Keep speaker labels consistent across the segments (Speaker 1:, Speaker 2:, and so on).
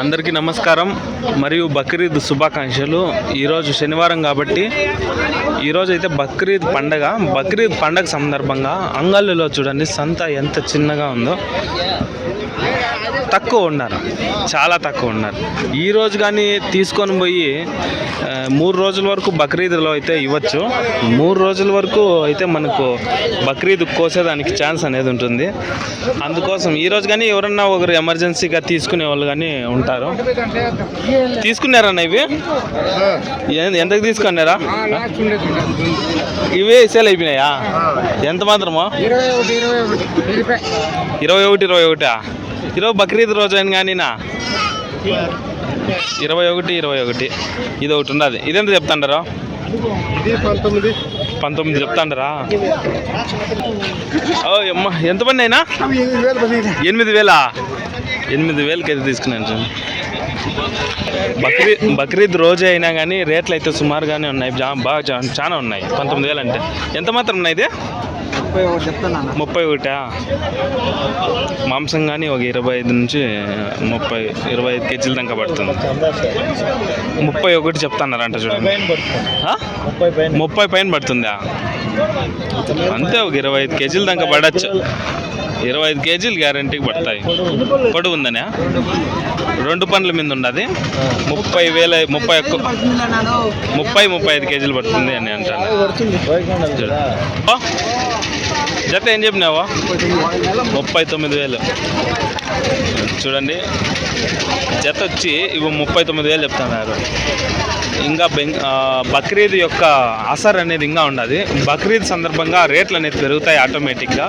Speaker 1: అందరికీ నమస్కారం మరియు బక్రీద్ శుభాకాంక్షలు. ఈరోజు శనివారం కాబట్టి ఈరోజు అయితే బక్రీద్ పండగ. బక్రీద్ పండగ సందర్భంగా అంగళ్ళులో చూడండి సంత ఎంత చిన్నగా ఉందో. తక్కువ ఉన్నారు. చాలా తక్కువ ఉన్నారు. ఈ రోజు కానీ తీసుకొని పోయి మూడు రోజుల వరకు బక్రీద్లో అయితే ఇవ్వచ్చు. మూడు రోజుల వరకు అయితే మనకు బక్రీద్ కోసేదానికి ఛాన్స్ అనేది ఉంటుంది. అందుకోసం ఈ రోజు కానీ ఎవరన్నా ఒకరు ఎమర్జెన్సీగా తీసుకునే వాళ్ళు కానీ ఉంటారు. తీసుకున్నారన్న ఇవి? ఎంతకు తీసుకున్నారా? ఇవే సేల్ అయిపోయినాయా? ఎంత మాత్రమో?
Speaker 2: ఇరవై ఒకటి ఇరవై ఒకటి.
Speaker 1: ఈరోజు బక్రీద్ రోజు అని కానీనా ఇరవై ఒకటి ఇరవై ఒకటి. ఇది ఒకటి ఉన్నది ఇదెంత చెప్తాండారు?
Speaker 2: పంతొమ్మిది.
Speaker 1: పంతొమ్మిది చెప్తాండారా? అమ్మ ఎంతమంది అయినా?
Speaker 2: ఎనిమిది వేలు
Speaker 1: ఎనిమిది వేలా? ఎనిమిది వేలకి అయితే తీసుకున్నాను సార్ బక్రీద్ బక్రీద్ రోజే అయినా కానీ రేట్లు అయితే సుమారుగానే ఉన్నాయి. బాగా చాలా ఉన్నాయి. పంతొమ్మిది వేలు అంటే ఎంత మాత్రం ఉన్నాయి ఇది?
Speaker 2: ముప్పై ఒకటి చెప్తున్నా
Speaker 1: ముప్పై ఒకటా? మాంసం కానీ ఒక ఇరవై ఐదు నుంచి ముప్పై ఇరవై ఐదు కేజీల దాకా పడుతుంది. ముప్పై ఒకటి చెప్తున్నారంట చూడండి.
Speaker 2: ముప్పై పైన
Speaker 1: ముప్పై పైన పడుతుందా? అంతే ఒక ఇరవై ఐదు కేజీల దాకా పడచ్చు. ఇరవై ఐదు కేజీలు గ్యారంటీకి పడతాయి. పొడుగు ఉందనే? రెండు పండ్ల మీద ఉన్నది. ముప్పై వేల ముప్పై ఒక్క ముప్పై ముప్పై ఐదు కేజీలు పడుతుంది అని అంటాను. జత ఏం చెప్పినావా? ముప్పై తొమ్మిది వేలు. చూడండి. జత వచ్చి ఇవి ముప్పై తొమ్మిది వేలు చెప్తున్నారు. ఇంకా బెంగ్ బక్రీద్ యొక్క అసర్ అనేది ఇంకా ఉండదు. బక్రీద్ సందర్భంగా రేట్లు అనేది పెరుగుతాయి ఆటోమేటిక్గా.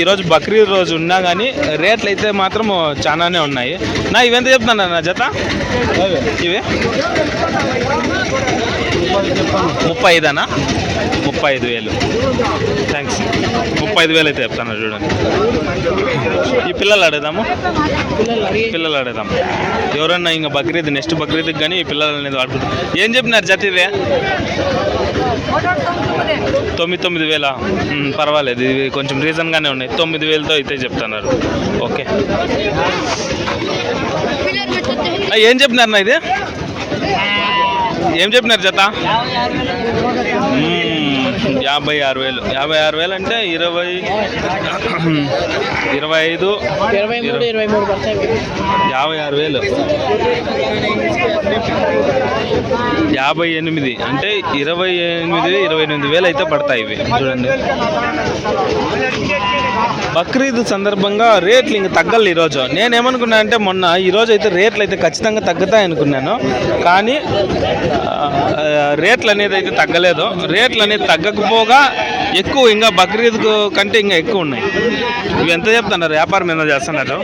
Speaker 1: ఈరోజు బక్రీద్ రోజు ఉన్నా కానీ రేట్లు అయితే మాత్రం చాలానే ఉన్నాయి. నా ఇవెంత చెప్తాను నా జత? ఇవి? ముప్పై ఐదానా ముప్పై ఐదు వేలు. థ్యాంక్స్ ముప్పై ఐదు వేలు అయితే చెప్తాను చూడండి. ఈ పిల్లలు అడుగుదాము. పిల్లలు అడుగుదాం ఎవరన్నా ఇంకా బక్రీద్ నెక్స్ట్ బక్రీద్కి కానీ ఈ పిల్లలు అనేది వాడుకుంటారు. ఏం చెప్పినారు జత ఇవే? తొమ్మిది తొమ్మిది వేల. పర్వాలేదు. ఇవి కొంచెం రీజన్గానే ఉన్నాయి. తొమ్మిది వేలతో అయితే చెప్తున్నారు. ఓకే. ఏం చెప్పినారు నా ఇది? ఏం చెప్పినారు జత. యాభై ఆరు వేలు. యాభై ఆరు వేలు అంటే ఇరవై ఇరవై ఐదు యాభై ఆరు వేలు. యాభై ఎనిమిది. అంటే ఇరవై ఎనిమిది ఇరవై ఎనిమిది వేలు అయితే పడతాయి ఇవి. చూడండి. బక్రీద్ సందర్భంగా రేట్లు ఇంక తగ్గలు ఈరోజు. నేనేమనుకున్నా అంటే మొన్న ఈరోజు అయితే రేట్లు అయితే ఖచ్చితంగా తగ్గుతాయి అనుకున్నాను. కానీ రేట్లు అనేది అయితే తగ్గలేదు. రేట్లు అనేది తగ్గకపోగా ఎక్కువ ఇంకా బక్రీద్ కంటే ఇంకా ఎక్కువ ఉన్నాయి. ఇవి ఎంత చెప్తున్నారు? వ్యాపారం ఏదో చేస్తున్నారు?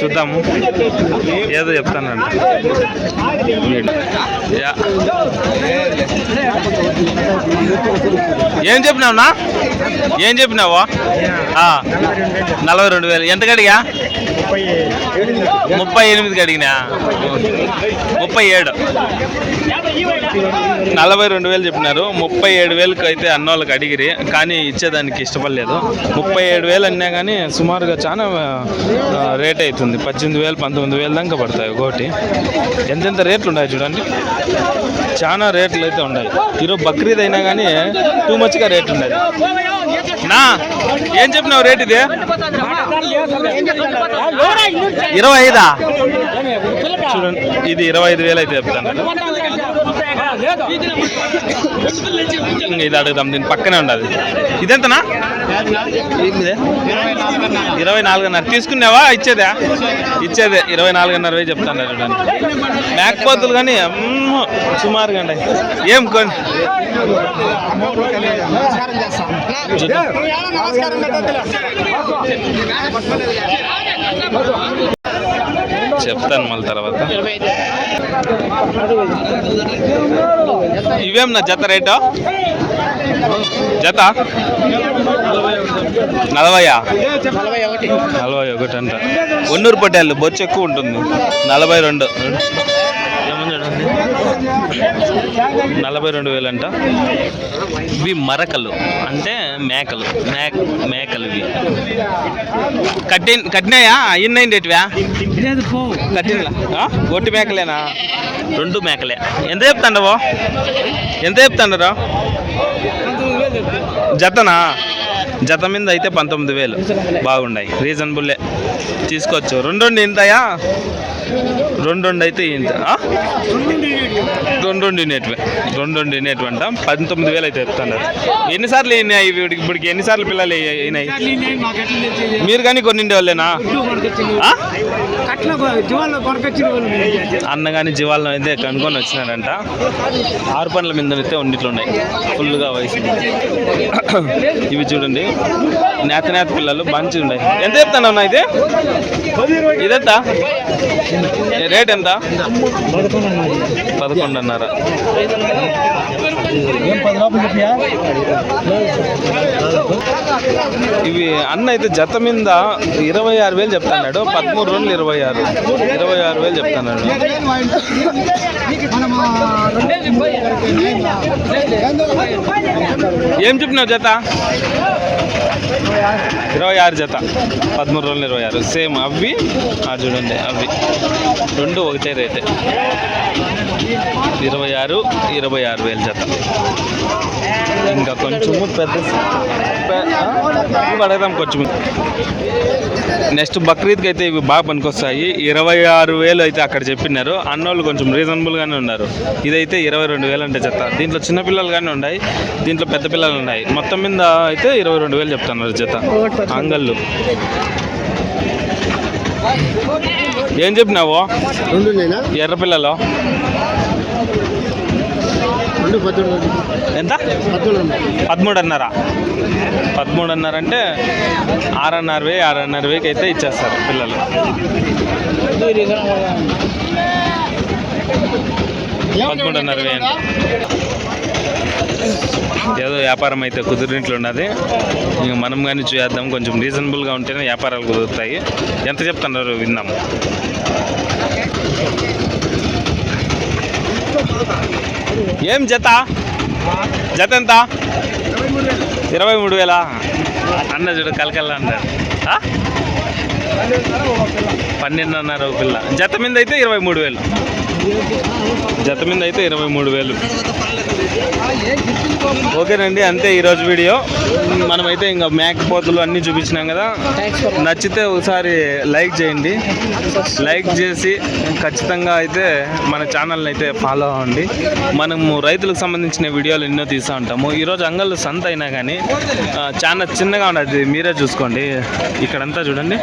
Speaker 1: చూద్దాము. ఏదో చెప్తానంట. యా. ఏం చెప్పినావునా? ఏం చెప్పినావా? నలభై రెండు వేలు. ఎంత కడిగా?
Speaker 2: ముప్పై
Speaker 1: ముప్పై ఎనిమిదికి అడిగినా? ముప్పై ఏడు. నలభై రెండు వేలు చెప్పినారు. ముప్పై ఏడు వేలకు అయితే అన్న వాళ్ళకి అడిగిరి. కానీ ఇచ్చేదానికి ఇష్టపడలేదు. ముప్పై ఏడు వేలు అన్నా కానీ సుమారుగా చాలా రేట్ అవుతుంది. పద్దెనిమిది వేలు పంతొమ్మిది వేలు దాకా పడతాయి ఒకటి ఎంతెంత రేట్లు ఉన్నాయి చూడండి. చాలా రేట్లు అయితే ఉన్నాయి. ఈరోజు బక్రీద్ అయినా కానీ టూ మచ్గా రేట్ ఉండదు నా ఏం చెప్పినావు రేట్ ఇది? ఇరవై ఐదా? చూడండి ఇది ఇరవై ఐదు వేలు అయితే చెప్తాను. ఇది అడుగుదాం దీని పక్కనే ఉండదు ఇదెంతనా? ఇరవై నాలుగున్నర. తీసుకున్నావా? ఇచ్చేదా? ఇచ్చేదే. ఇరవై నాలుగున్నర చెప్తాను చూడండి మేకపోతులు కానీ అమ్మ, సుమారుగా అండి ఏం కొన్ని చూద్దాం. చెప్తాను మళ్ళీ తర్వాత. ఇవేం నా జత రేటు? జత? నలభయా?
Speaker 2: నలభై ఒకటి
Speaker 1: అంట. ఒన్నూరు పట్టేళ్ళు బొచ్చు ఎక్కువ ఉంటుంది. నలభై రెండు. నలభై రెండు వేలంట. ఇవి మరకలు. అంటే మేకలు. మేక మేకలు ఇవి కట్టి కట్టినాయా? అయ్యిందేటివా
Speaker 2: లేదు పో.
Speaker 1: కట్టినలా? ఒట్టి మేకలేనా? రెండు మేకలే. ఎంత చెప్తాండవు? ఎంత చెప్తాండరు? జతనా? జత మీద అయితే పంతొమ్మిది వేలు. బాగున్నాయి రీజనబుల్లే తీసుకోవచ్చు రెండు రెండు ఇంతయా? రెండు రెండు అయితే ఇంత? రెండు రెండు ఇనేటివే రెండు రెండు ఇనేటివి అంట. పంతొమ్మిది వేలు అయితే చెప్తున్నారు. ఎన్నిసార్లు అయినాయి ఇవి ఇప్పటికి? ఎన్నిసార్లు పిల్లలు అయినాయి మీరు కానీ కొన్ని వాళ్ళేనా అన్న కానీ జీవాలను అయితే కనుక్కొని వచ్చినారంట. ఆరు పండ్ల మీద అయితే ఉన్నాయి. ఫుల్గా వయసు. ఇవి చూడండి. నేత నేత పిల్లలు మంచిగా ఉన్నాయి. ఎంత చెప్తాను అన్న ఇది? ఇదెంత? రేట్ ఎంత? పదకొండున్నర.
Speaker 2: అన్నారు
Speaker 1: ఇవి అన్న అయితే జత మీద ఇరవై ఆరు వేలు చెప్తున్నాడు. పదమూడు రోజులు ఇరవై ఆరు. ఇరవై ఆరు వేలు చెప్తున్నాడు. ఏం చెప్పినావు జత? ఇరవై ఆరు జత. పదమూడు రోజులు ఇరవై ఆరు. సేమ్ అవి ఆ చూడండి అవి రెండు ఒకటే రేటే. ఇరవై ఆరు ఇరవై ఆరు వేలు జత. ఇంకా కొంచెము పెద్ద అడగదాం కొంచెం నెక్స్ట్ బక్రీద్కి అయితే ఇవి బాగా పనికొస్తాయి. ఇరవై ఆరు వేలు అయితే అక్కడ చెప్పినారు. అన్నోళ్ళు కొంచెం రీజనబుల్గానే ఉన్నారు. ఇదైతే ఇరవై రెండు వేలు అంటే చెత్త దీంట్లో చిన్నపిల్లలు కానీ ఉన్నాయి దీంట్లో పెద్ద పిల్లలు ఉన్నాయి మొత్తం మీద అయితే ఇరవై రెండు వేలు చెప్తున్నారు జత. అంగళ్ళు ఏం చెప్పినావు?
Speaker 2: రెండు నేనా?
Speaker 1: పిల్లలు.
Speaker 2: రెండు పద్దెనిమిది
Speaker 1: ఎంత?
Speaker 2: పద్దెనిమిది
Speaker 1: పదమూడున్నర. పదమూడున్నర అంటే ఆరున్నర వే ఆరున్నర వేకి అయితే ఇచ్చేస్తారు పిల్లలు. పదమూడున్నర వే అంటే ఏదో వ్యాపారం అయితే కుదిరినట్లు ఉన్నది. ఇంక మనం కానీ చేద్దాం. కొంచెం రీజనబుల్గా ఉంటేనే వ్యాపారాలు కుదురుతాయి. ఎంత చెప్తున్నారు విందాము ఏం జత? జత ఎంత? ఇరవై మూడు వేల. అన్న చూడు కలకల్లా అన్నారు పన్నెండున్నర ఒక పిల్ల. జత మీద అయితే ఇరవై మూడు వేలు. జత మీద అయితే ఇరవై మూడు వేలు. ఓకేనండి అంతే ఈరోజు వీడియో. మనమైతే ఇంకా మేకపోతులు అన్నీ చూపించినాం కదా. నచ్చితే ఒకసారి లైక్ చేయండి. లైక్ చేసి ఖచ్చితంగా అయితే మన ఛానల్ని అయితే ఫాలో అవ్వండి. మనము రైతులకు సంబంధించిన వీడియోలు ఎన్నో తీస్తూ ఉంటాము. ఈరోజు అంగళ్ళు సంత అయినా కానీ చాలా చిన్నగా ఉన్నది. మీరే చూసుకోండి. ఇక్కడంతా చూడండి.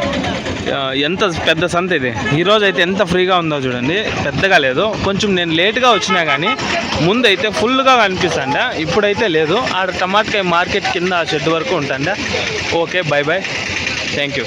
Speaker 1: ఎంత పెద్ద సంత ఇది? ఈరోజు అయితే ఎంత ఫ్రీగా ఉందో చూడండి. పెద్దగా లేదు. కొంచెం నేను లేట్గా వచ్చినా కానీ ముందు అయితే ఫుల్గా కనిపిస్తాండ ఇప్పుడైతే లేదు. ఆడ టమాటకాయ మార్కెట్ కింద ఆ షెడ్ వరకు ఉంటాండ okay bye bye thank you